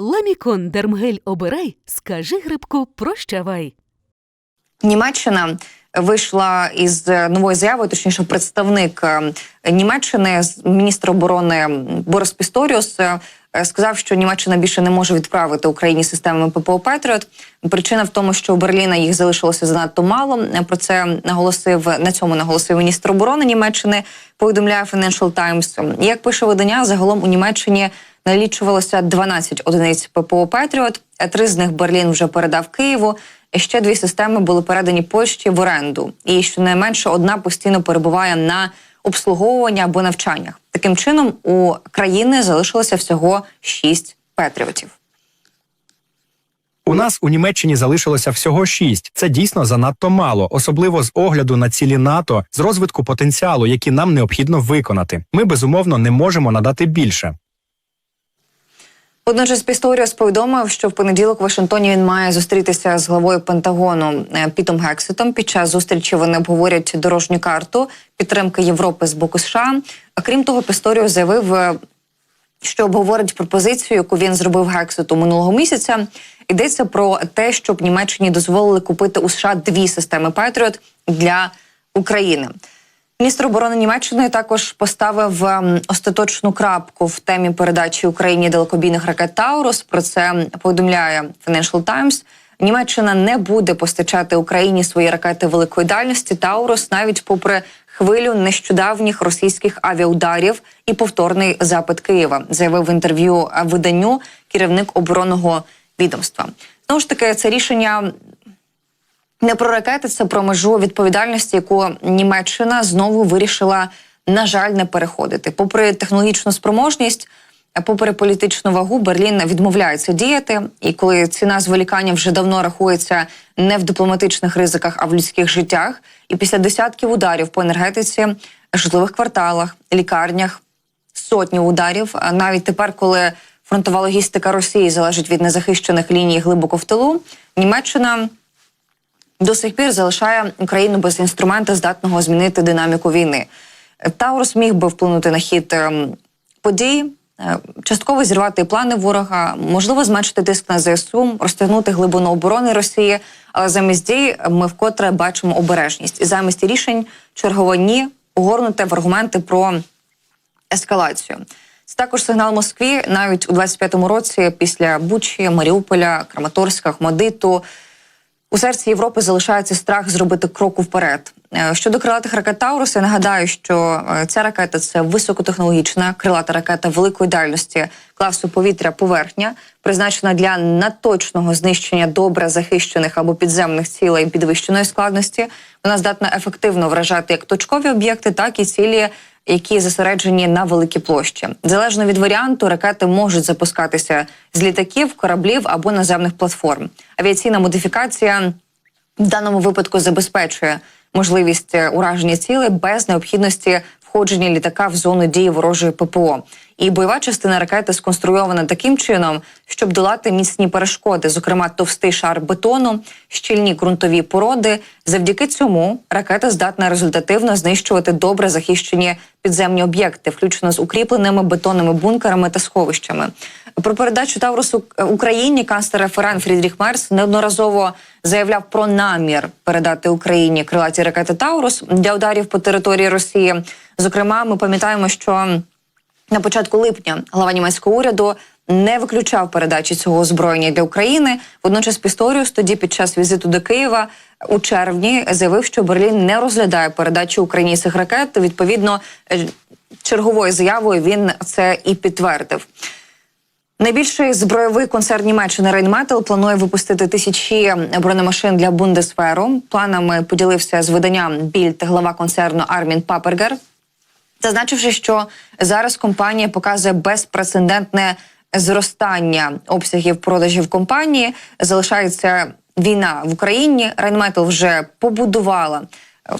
Ламікон Дермгель обирай, скажи грибку прощавай. Німеччина вийшла із новою заявою, точніше, представник е, Німеччини, міністр оборони Борис Пісторіус. е, Сказав, що Німеччина більше не може відправити Україні системами ППО Петріот. Причина в тому, що у Берліна їх залишилося занадто мало. Про це наголосив на цьому наголосив міністр оборони Німеччини. Повідомляє Financial Times. Як пише видання, загалом у Німеччині налічувалося 12 одиниць ППО Петріот. Три з них Берлін вже передав Києву. Ще дві системи були передані Польщі в оренду, і щонайменше одна постійно перебуває на обслуговуванні або навчаннях. Таким чином, у країни залишилося всього шість патріотів. У нас у Німеччині залишилося всього шість. Це дійсно занадто мало, особливо з огляду на цілі НАТО, з розвитку потенціалу, які нам необхідно виконати. Ми безумовно не можемо надати більше. Водночас Пісторіус повідомив, що в понеділок в Вашингтоні він має зустрітися з главою Пентагону е, Пітом Гексетом. Під час зустрічі вони обговорять дорожню карту підтримки Європи з боку США. А крім того, Пісторіус заявив, е, що обговорить пропозицію, яку він зробив Гексету минулого місяця. Йдеться про те, щоб Німеччині дозволили купити у США дві системи Петріот для України. Міністр оборони Німеччини також поставив ем, остаточну крапку в темі передачі Україні далекобійних ракет Таурус. Про це повідомляє Financial Times. Німеччина не буде постачати Україні свої ракети великої дальності Таурус, навіть попри хвилю нещодавніх російських авіаударів і повторний запит Києва, заявив в інтерв'ю е, виданню керівник оборонного відомства. Знову ж таки, це рішення не про ракети, це про межу відповідальності, яку Німеччина знову вирішила, на жаль, не переходити. Попри технологічну спроможність, попри політичну вагу, Берлін відмовляється діяти. І коли ціна зволікання вже давно рахується не в дипломатичних ризиках, а в людських життях, і після десятків ударів по енергетиці, житлових кварталах, лікарнях, сотні ударів. Навіть тепер, коли фронтова логістика Росії залежить від незахищених ліній глибоко в тилу, Німеччина до сих пір залишає Україну без інструмента, здатного змінити динаміку війни. Таурус міг би вплинути на хід ем, подій, е, частково зірвати плани ворога, можливо, зменшити тиск на ЗСУ, розтягнути глибину оборони Росії. Але замість дій ми вкотре бачимо обережність і замість рішень чергово ні угорнуте в аргументи про ескалацію. Це також сигнал Москві навіть у 25-му році після Бучі, Маріуполя, Краматорська, Хмадиту. У серці Європи залишається страх зробити кроку вперед. Е, Щодо крилатих ракет Таурус, я нагадаю, що е, ця ракета це високотехнологічна крилата ракета великої дальності класу повітря поверхня, призначена для надточного знищення добре захищених або підземних цілей підвищеної складності. Вона здатна ефективно вражати як точкові об'єкти, так і цілі, які зосереджені на великій площі. Залежно від варіанту, ракети можуть запускатися з літаків, кораблів або наземних платформ. Авіаційна модифікація в даному випадку забезпечує можливість е, ураження цілей без необхідності входження літака в зону дії ворожої ППО. І бойова частина ракети сконструйована таким чином, щоб долати міцні перешкоди, зокрема товстий шар бетону, щільні ґрунтові породи. Завдяки цьому ракета здатна результативно знищувати добре захищені підземні об'єкти, включно з укріпленими бетонними бункерами та сховищами. Про передачу Таврусу Україні канцлер ФРН Фрідріх Мерс неодноразово заявляв про намір передати Україні крилаті ракети Таурус для ударів по території Росії. Зокрема, ми пам'ятаємо, що на початку липня глава німецького уряду не виключав передачі цього озброєння для України. Водночас Пісторіус тоді під час візиту до Києва у червні заявив, що Берлін не розглядає передачу Україні цих ракет. Відповідно, е, черговою заявою він це і підтвердив. Найбільший збройовий концерн Німеччини Рейнметал планує випустити тисячі бронемашин для Бундесферу. Планами поділився з виданням Більд глава концерну Армін Папергер. Зазначивши, що зараз компанія показує безпрецедентне зростання обсягів продажів компанії. Залишається війна в Україні. Рейнметал вже побудувала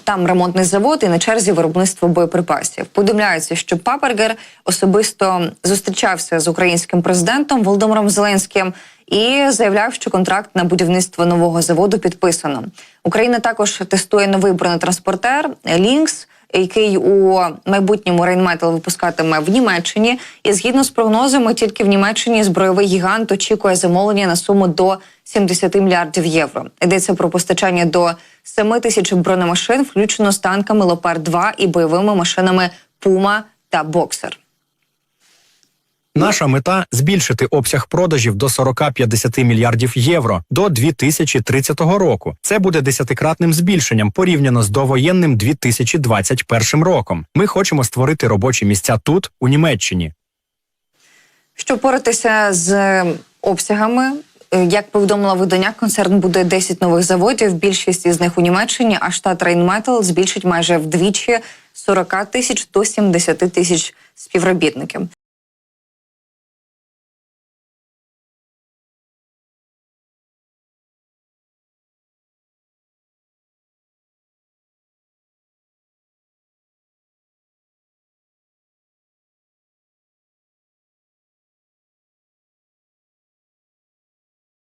там ремонтний завод і на черзі виробництво боєприпасів. Повідомляється, що Папергер особисто зустрічався з українським президентом Володимиром Зеленським і заявляв, що контракт на будівництво нового заводу підписано. Україна також тестує новий бронетранспортер Лінкс який у майбутньому Рейнметал випускатиме в Німеччині. І згідно з прогнозами, тільки в Німеччині збройовий гігант очікує замовлення на суму до 70 мільярдів євро. Йдеться про постачання до 7 тисяч бронемашин, включно з танками Лопар 2 і бойовими машинами Пума та Боксер. Наша мета збільшити обсяг продажів до 40-50 мільярдів євро до 2030 року. Це буде десятикратним збільшенням порівняно з довоєнним 2021 роком. Ми хочемо створити робочі місця тут, у Німеччині. Щоб поратися з обсягами, як повідомила видання, концерн буде 10 нових заводів. Більшість із них у Німеччині, а штат Рейнметал збільшить майже вдвічі з 40 тисяч до 70 тисяч співробітників.